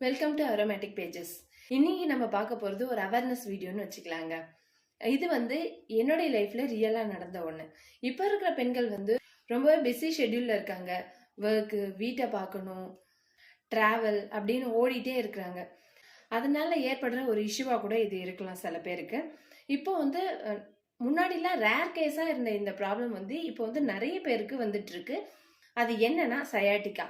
Welcome to aromatic pages இன்னைக்கு நம்ம பார்க்க போகிறது ஒரு அவேர்னஸ் வீடியோன்னு வச்சுக்கலாங்க. இது வந்து என்னுடைய லைஃப்பில் ரியலாக நடந்த ஒன்று இப்போ இருக்கிற பெண்கள் வந்து ரொம்பவே பிஸி ஷெட்யூலில் இருக்காங்க. ஒர்க்கு வீட்டை பார்க்கணும் ட்ராவல் அப்படின்னு ஓடிட்டே இருக்கிறாங்க. அதனால ஏற்படுற ஒரு இஷ்யூவாக கூட இது இருக்கலாம் சில பேருக்கு. இப்போ வந்து முன்னாடிலாம் ரேர் கேஸாக இருந்த இந்த ப்ராப்ளம் வந்து இப்போ வந்து நிறைய பேருக்கு வந்துட்டு இருக்கு. அது என்னன்னா சயாட்டிக்கா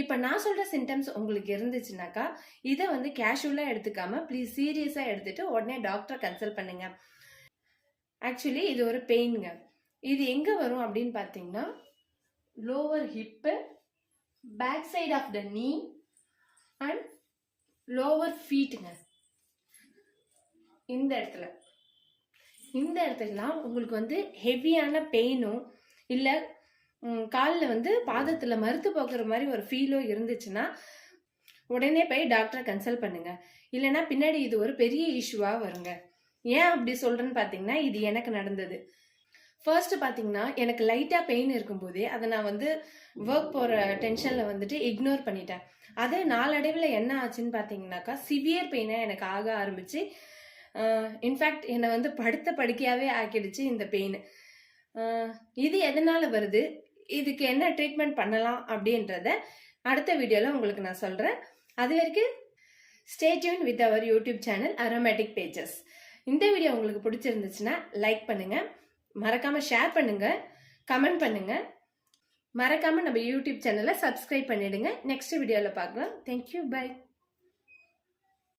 இப்போ நான் சொல்கிற சிம்டம்ஸ் உங்களுக்கு இருந்துச்சுனாக்கா இதை வந்து கேஷுவலாக எடுத்துக்காம ப்ளீஸ் சீரியஸாக எடுத்துட்டு உடனே டாக்டரை கன்சல்ட் பண்ணுங்க. ஆக்சுவலி இது ஒரு பெயினுங்க இது எங்கே வரும் அப்படின்னு பார்த்தீங்கன்னா lower hip back side of the knee and lower ஃபீட்டுங்க இந்த இடத்துல. இந்த இடத்துலலாம் உங்களுக்கு வந்து ஹெவியான பெயினும் இல்லை காலில் வந்து பாதத்தில் மறுத்து போக்குற மாதிரி ஒரு ஃபீலோ இருந்துச்சுன்னா உடனே போய் டாக்டரை கன்சல்ட் பண்ணுங்க. இல்லைன்னா பின்னாடி இது ஒரு பெரிய இஷ்யூவாக வருங்க. ஏன் அப்படி சொல்கிறேன்னு பார்த்தீங்கன்னா இது எனக்கு நடந்தது. ஃபர்ஸ்ட் பார்த்தீங்கன்னா எனக்கு லைட்டாக பெயின் இருக்கும்போதே அதை நான் வந்து ஒர்க் போகிற டென்ஷனில் வந்துட்டு இக்னோர் பண்ணிட்டேன். அதே நாளடைவில் என்ன ஆச்சுன்னு பார்த்தீங்கன்னாக்கா சிவியர் பெயினாக எனக்கு ஆக ஆரம்பிச்சு இன்ஃபேக்ட் என்னை வந்து படுத்த படுக்கையாகவே ஆக்கிடுச்சு இந்த பெயின் இது எதனால் வருது? இதுக்கு என்ன ட்ரீட்மெண்ட் பண்ணலாம் அப்படின்றத அடுத்த வீடியோவில் உங்களுக்கு நான் சொல்கிறேன் அது வரைக்கும் stay tuned with our YouTube channel Aromatic Pages இந்த வீடியோ உங்களுக்கு பிடிச்சிருந்துச்சுன்னா லைக் பண்ணுங்கள் மறக்காமல் ஷேர் பண்ணுங்கள் கமெண்ட் பண்ணுங்கள் மறக்காமல் நம்ம யூடியூப் சேனலை சப்ஸ்கிரைப் பண்ணிடுங்க. நெக்ஸ்ட் வீடியோவில் பார்க்கலாம். Thank you bye